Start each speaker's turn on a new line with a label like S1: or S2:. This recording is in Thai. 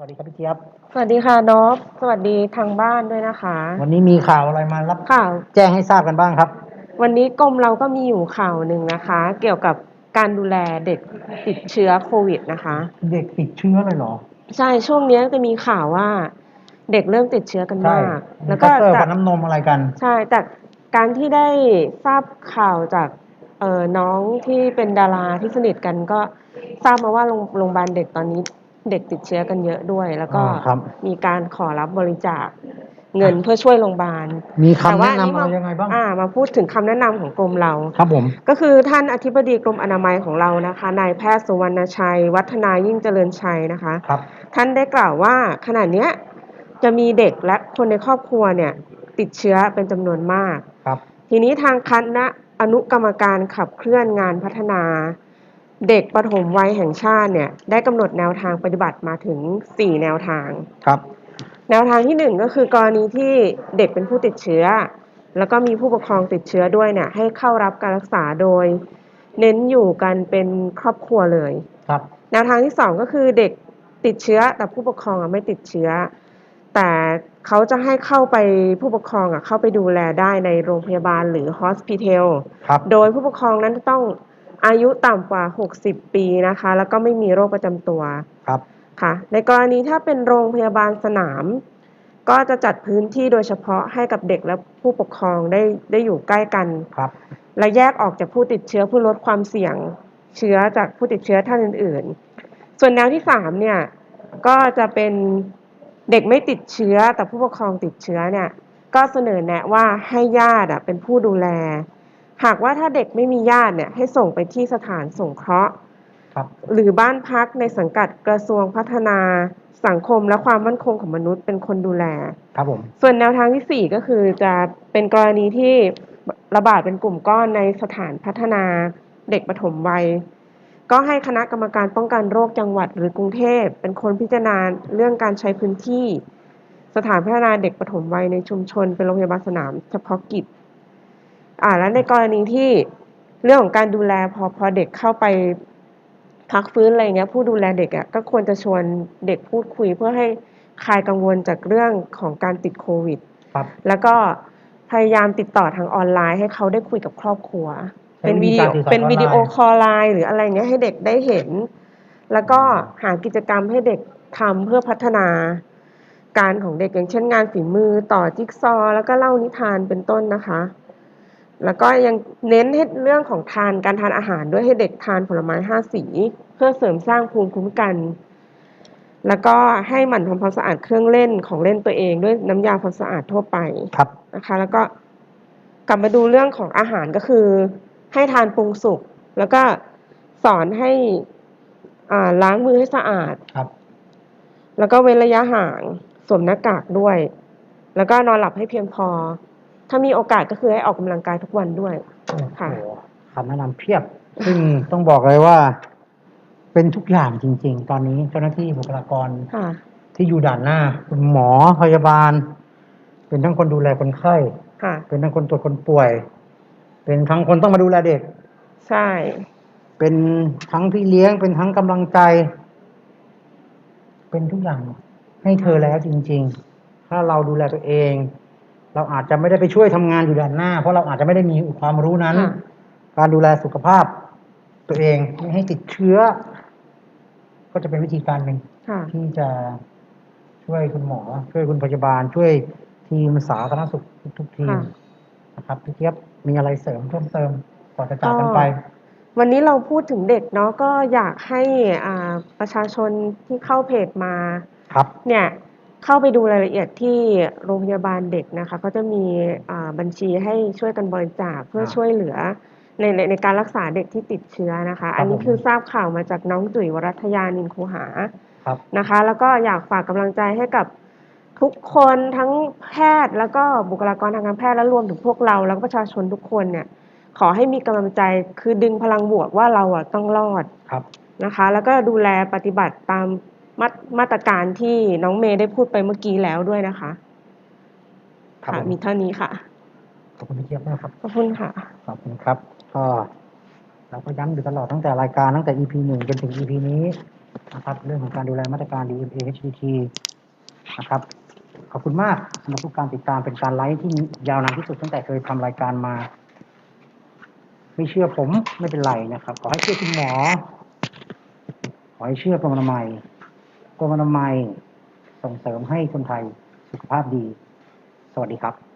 S1: วัสดีครับพี่เจี๊ยบ
S2: สวัสดีค่ะนบสวัสดีทางบ้านด้วยนะคะ
S1: วันนี้มีข่าวอะไรมารับ
S2: ข่าว
S1: แจ้งให้ทราบกันบ้างครับ
S2: วันนี้กรมเราก็มีอยู่ข่าวหนึ่งนะคะ เกี่ยวกับการดูแลเด็กติดเชื้อโควิดนะคะ
S1: เด็กติดเชื้อเลยเหรอ
S2: ใช่ช่วงนี้จะมีข่าวว่า เด็กเริ่มติดเชื้อกัน
S1: ใช่
S2: มาก
S1: มี
S2: แล้ว
S1: คั
S2: ก็
S1: สเตอร์
S2: จา
S1: ฟั
S2: ก
S1: นน้ำนมอะไรกัน
S2: ใช่จากการที่ได้ทราบข่าวจากเอ่อน้องที่เป็นดาราที่สนิทกันก็ทราบมาว่าโรงโรงพยาบาลเด็กตอนนี้ เด็กติดเชื้อกันเยอะด้วย แล้วก็
S1: อ่าครับ
S2: มีการขอรับบริจาคเงินเพื่อช่วยโรงพยาบาล
S1: มีคำ
S2: แต่ว่า
S1: แนะนำ
S2: อั
S1: อะไรยังไงบ้าง
S2: อ่ามาพูดถึงคำแนะนำของกรมเรา
S1: ครับผม
S2: ก็คือท่านอธิบดีกรมอนามัยของเรานะคะนายแพทย์สุวรรณชัย วัฒนายิ่งเจริญชัยนะคะ
S1: ครับ
S2: ท่านได้กล่าวว่าขณะเนี้ยจะมีเด็กและคนในครอบครัวเนี่ยติดเชื้อเป็นจำนวนมาก
S1: ครับ
S2: ทีนี้ทางคณะอนุกรรมการขับเคลื่อนงานพัฒนา เด็กปฐมวัยแห่งชาติเนี่ยได้กำหนดแนวทางปฏิบัติมาถึง 4 แนวทาง
S1: ครับ
S2: แนวทางที่หนึ่งก็คือกรณีที่เด็กเป็นผู้ติดเชื้อ แล้วก็มีผู้ปกครองติดเชื้อด้วยเนี่ยให้เข้ารับการรักษาโดย เน้นอยู่กันเป็นครอบครัวเลย
S1: ครับ
S2: แนวทางที่สองก็คือเด็กติดเชื้อแต่ผู้ปกครองอะไม่ติดเชื้อ แต่เขาจะให้เข้าไปผู้ปกครองอะเข้าไปดูแลได้ในโรงพยาบาลหรือ hospital
S1: ครับ
S2: โดยผู้ปกครองนั้นจะต้อง อายุต่ำกว่า 60 ปีนะคะ แล้วก็ไม่มีโรคประจำตัว
S1: ครับ
S2: ค่ะ ในกรณีถ้าเป็นโรงพยาบาลสนาม ก็จะจัดพื้นที่โดยเฉพาะให้กับเด็กและผู้ปกครองได้ได้อยู่ใกล้กัน
S1: ครับ
S2: และแยกออกจากผู้ติดเชื้อเพื่อลดความเสี่ยงเชื้อจากผู้ติดเชื้อท่านอื่น ๆ ส่วนแนวที่สามเนี่ยก็จะเป็นเด็กไม่ติดเชื้อแต่ผู้ปกครองติดเชื้อเนี่ย ก็เสนอแนะว่าให้ญาติอะเป็นผู้ดูแล หากว่าถ้าเด็กไม่มีญาติเนี่ยให้ส่งไปที่สถานสงเคราะห์
S1: ครับ
S2: หรือบ้านพักในสังกัดกระทรวงพัฒนาสังคมและความมั่นคงของมนุษย์เป็นคนดูแล
S1: ครับผม
S2: ส่วนแนวทางที่ 4 ก็คือจะเป็นกรณีที่ระบาดเป็นกลุ่มก้อนในสถานพัฒนาเด็กปฐมวัย ก็ให้คณะกรรมการป้องกันโรคจังหวัดหรือกรุงเทพ เป็นคนพิจารณาเรื่องการใช้พื้นที่ สถานพัฒนาเด็กปฐมวัยในชุมชน เป็นโรงพยาบาลสนามเฉพาะกิจ อ่าแล้วในกรณีที่เรื่องของการดูแลพอพอเด็กเข้าไปพักฟื้นอะไรเงี้ยผู้ดูแลเด็กอะก็ควรจะชวนเด็กพูดคุยเพื่อให้คลายกังวลจากเรื่องของการติดโควิด
S1: ครับ
S2: แล้วก็พยายามติดต่อทางออนไลน์ให้เขาได้คุยกับครอบครัว
S1: ใช้
S2: เป็น
S1: วิ
S2: วิ
S1: ธี
S2: ดี
S1: การ
S2: โอ
S1: สื่อสาร
S2: เป็น
S1: ออนไลน์
S2: วิดีโอคอลไลน์หรืออะไรเงี้ยให้เด็กได้เห็น แล้วก็หากิจกรรมให้เด็กทำเพื่อพัฒนา การของเด็กอย่างเช่นงานฝีมือต่อจิ๊กซอว์แล้วก็เล่านิทานเป็นต้นนะคะ แล้วก็ยังเน้นให้เรื่องของทานการทานอาหารด้วยให้เด็กทานผลไม้ห้าสี เพื่อเสริมสร้างภูมิคุ้มกัน แล้วก็ให้หมั่นทำความสะอาดเครื่องเล่นของเล่นตัวเองด้วยน้ำยาความสะอาดทั่วไป
S1: ครับ
S2: นะคะ แล้วก็กลับมาดูเรื่องของอาหารก็คือ ให้ทานปรุงสุกแล้วก็สอนให้อ่าล้างมือให้สะอาด
S1: ครับ
S2: แล้วก็เว้นระยะห่างสวมหน้ากากด้วย แล้วก็นอนหลับให้เพียงพอ ถ้ามีโอกาสก็คือให้ออกกำลังกายทุกวันด้วย
S1: โอ้
S2: ค่ะ
S1: โหคำแนะนำเพียบ ซึ่งต้องบอกเลยว่า เป็นทุกอย่างจริง ๆ ตอนนี้เจ้าหน้าที่บุคลากร
S2: ค่ะ
S1: ที่อยู่ด่านหน้าคุณหมอพยาบาล เป็นทั้งคนดูแลคนไข้
S2: ค่ะ
S1: เป็นทั้งคนตรวจคนป่วย เป็นทั้งคนต้องมาดูแลเด็ก
S2: ใช่
S1: เป็นทั้งพี่เลี้ยง เป็นทั้งกำลังใจ เป็นทุกอย่างให้เธอแล้วจริง ๆ ถ้าเราดูแลตัวเอง เราอาจจะไม่ได้ไปช่วยทำงานอยู่ด้านหน้า เพราะเราอาจจะไม่ได้มีความรู้นั้น
S2: ค่ะ
S1: การดูแลสุขภาพ ตัวเองไม่ให้ติดเชื้อ ก็จะเป็นวิธีการหนึ่ง
S2: ค่ะ
S1: ที่จะช่วยคุณหมอ ช่วยคุณพยาบาล ช่วยทีมสาธารณสุขทุกๆทีม
S2: ค่ะ
S1: นะครับพี่เจี๊ยบมีอะไรเสริมเพิ่มเติมก่อนจะจากกันไป
S2: วันนี้เราพูดถึงเด็กเนาะก็อยากให้อ่าประชาชนที่เข้าเพจมา
S1: ครับ
S2: เนี่ย เข้าไปดูรายละเอียดที่โรงพยาบาลเด็กนะคะก็จะมีอ่าบัญชีให้ช่วยกันบริจาคเพื่อ
S1: ครับ
S2: ช่วยเหลือในในในการรักษาเด็กที่ติดเชื้อนะคะ อันนี้
S1: ผม
S2: คือทราบข่าวมาจากน้องจุ๋ยวรัตยานินคูหา
S1: ครับ
S2: นะคะ แล้วก็อยากฝากกำลังใจให้กับทุกคนทั้งแพทย์แล้วก็บุคลากรทางการแพทย์และรวมถึงพวกเรา แล้วก็ประชาชนทุกคนเนี่ย ขอให้มีกำลังใจคือดึงพลังบวกว่าเราอะต้องรอด
S1: ครับ
S2: นะคะ แล้วก็ดูแลปฏิบัติตาม มาตมาตรการที่น้องเมย์ได้พูดไปเมื่อกี้แล้วด้วยนะคะ
S1: ครับ
S2: ค่ะ
S1: ผม
S2: มีเท่านี้ค่ะ
S1: ขอบคุณพี่เจี๊ยบนะครับ
S2: ขอบคุณค่ะ
S1: ขอบคุณครับ ก็เราก็ย้ำอยู่ตลอดตั้งแต่รายการตั้งแต่ EP หนึ่งจนถึง EP นี้นะครับเรื่องของการดูแลมาตรการ DMA HDT นะครับขอบคุณมากสำหรับทุกการติดตามเป็นการไลฟ์ที่ยาวนานที่สุดตั้งแต่เคยทำรายการมา ไม่เชื่อผมไม่เป็นไรนะครับ ขอให้เชื่อคุณหมอ ขอให้เชื่อกรมอนามัย กรมอนามัยส่งเสริมให้คนไทยสุขภาพดี สวัสดีครับ